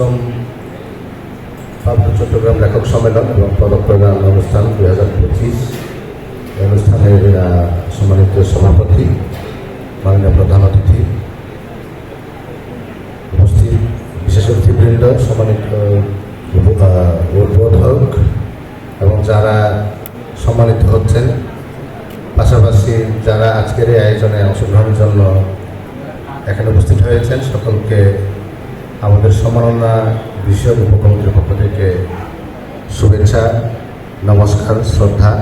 পঞ্চম পার্বত্য চট্টগ্রাম লেখক সম্মেলন এবং পদক প্রদান অনুষ্ঠান দুই হাজার পঁচিশ। অনুষ্ঠানের সম্মানিত সভাপতি, মাননীয় প্রধান অতিথি, উপস্থিত বিশেষ অতিথিবৃন্দ, সম্মানিত উদ্বোধক, এবং যারা সম্মানিত হচ্ছেন, পাশাপাশি যারা আজকের এই আয়োজনে অংশগ্রহণের জন্য এখানে উপস্থিত হয়েছেন, সকলকে আমাদের সম্মাননা বিষয়ক উপকমিটির পক্ষ থেকে শুভেচ্ছা, নমস্কার, শ্রদ্ধা।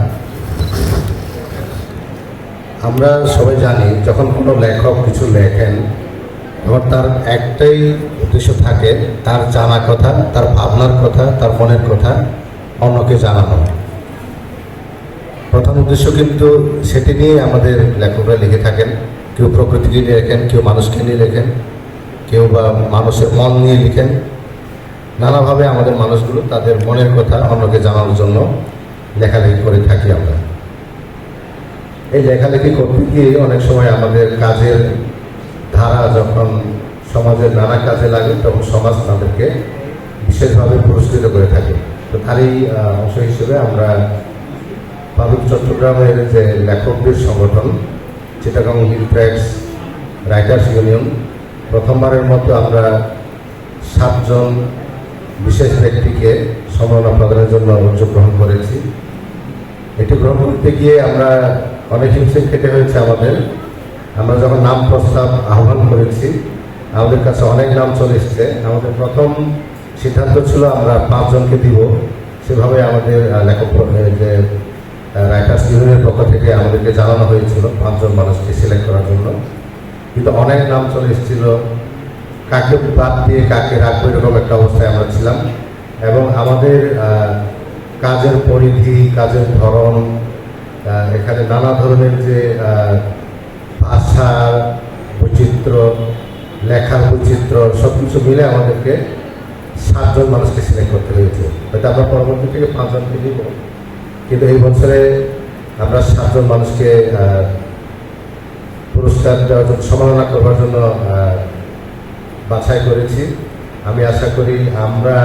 আমরা সবাই জানি, যখন কোনো লেখক কিছু লেখেন তখন তার একটাই উদ্দেশ্য থাকে, তার জানা কথা, তার ভাবনার কথা, তার মনের কথা অন্যকে জানানো প্রথম উদ্দেশ্য কিন্তু সেটি নিয়ে আমাদের লেখকরা লিখে থাকেন, কেউ প্রকৃতিকে নিয়ে লেখেন, কেউ মানুষকে নিয়ে লেখেন। কেউ বা মানুষের মন নিয়ে লিখেন। নানাভাবে আমাদের মানুষগুলো তাদের মনের কথা অন্যকে জানানোর জন্য লেখালেখি করে থাকি আমরা। এই লেখালেখি করতে গিয়ে অনেক সময় আমাদের কাজের ধারা যখন সমাজের নানা কাজে লাগে, তখন সমাজ তাদেরকে বিশেষভাবে পুরস্কৃত করে থাকে। তো তারই অংশ হিসেবে আমরা পাবলিক চট্টগ্রামের যে লেখকদের সংগঠন, চিটাগাং হিল রাইটার্স ইউনিয়ন প্রথমবারের মতো আমরা সাতজন বিশেষ ব্যক্তিকে সম্মাননা প্রদানের জন্য উদ্যোগ গ্রহণ করেছি। এটি গ্রহণ করতে গিয়ে আমরা অনেক হিমশিম খেতে হয়েছে আমাদের। আমরা যখন নাম প্রস্তাব আহ্বান করেছি, আমাদের কাছে অনেক নাম চলে এসেছে। আমাদের প্রথম সিদ্ধান্ত ছিল আমরা পাঁচজনকে দিব। সেভাবে আমাদের লেখক যে রাইটার্স ইউনিয়নের পক্ষ থেকে আমাদেরকে জানানো হয়েছিল পাঁচজন মানুষকে সিলেক্ট করার জন্য। কিন্তু অনেক নাম চলে এসেছিল। কাকে বাদ দিয়ে কাকে রাখব এরকম একটা অবস্থায় আমরা ছিলাম। এবং আমাদের কাজের পরিধি, কাজের ধরন এখানে নানা ধরনের যে ভাষা বৈচিত্র্য, লেখার বৈচিত্র্য সব কিছু মিলে আমাদেরকে সাতজন মানুষকে সিলেক্ট করতে হয়েছে। হয়তো আমরা পরবর্তী থেকে পাঁচজনকে দিব কিন্তু এই বছরে আমরা সাতজন মানুষকে পুরস্কার দেওয়ার জন্য সম্মাননা করবার জন্য বাছাই করেছি। আমি আশা করি আমরা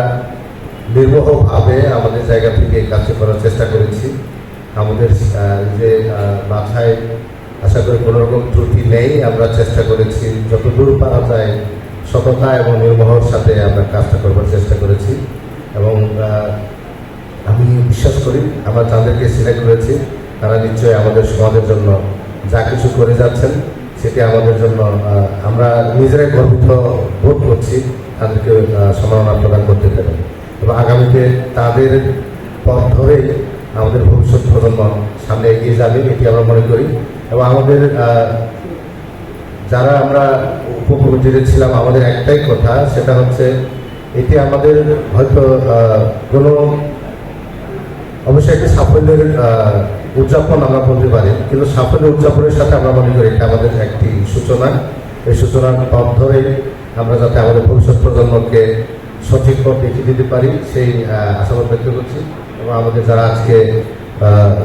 নির্মোহভাবে আমাদের জায়গা থেকে কাজটি করার চেষ্টা করেছি। আমাদের যে বাছাই, আশা করি কোনো রকম ত্রুটি নেই। আমরা চেষ্টা করেছি, যত দূর পারা যায় সততা এবং নির্মোহর সাথে আমরা কাজটা করবার চেষ্টা করেছি। এবং আমি বিশ্বাস করি, আমরা যাদেরকে সিলেক্ট করেছি, তারা নিশ্চয়ই আমাদের সমাজের জন্য যা কিছু করে যাচ্ছেন, সেটি আমাদের জন্য আমরা নিজেরাই গর্বিত বোধ করছি তাদেরকে সম্মাননা প্রদান করতে পেরে। এবং আগামীতে তাদের পথ ধরে আমাদের ভবিষ্যৎ প্রজন্ম সামনে এগিয়ে যাবে, এটি আমরা মনে করি। এবং আমাদের যারা আমরা উপকমিটিতে ছিলাম, আমাদের একটাই কথা, সেটা হচ্ছে এটি আমাদের হয়তো কোনো অবশ্যই একটি সাফল্যের উদযাপন আমরা বলতে পারি, কিন্তু সাফল্য উদযাপনের সাথে আমরা মনে করি এটা আমাদের একটি সূচনা। এই সূচনার পথ ধরে আমরা যাতে আমাদের ভবিষ্যৎ প্রজন্মকে সঠিক পথ দেখিয়ে দিতে পারি, সেই আশাবাদ ব্যক্ত করছি। এবং আমাদের যারা আজকে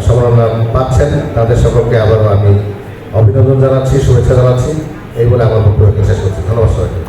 সম্মাননা পাচ্ছেন, তাদের সকলকে আবারও আমি অভিনন্দন জানাচ্ছি, শুভেচ্ছা জানাচ্ছি। এই বলে আমার বক্তব্য শেষ করছি। ধন্যবাদ সবাইকে।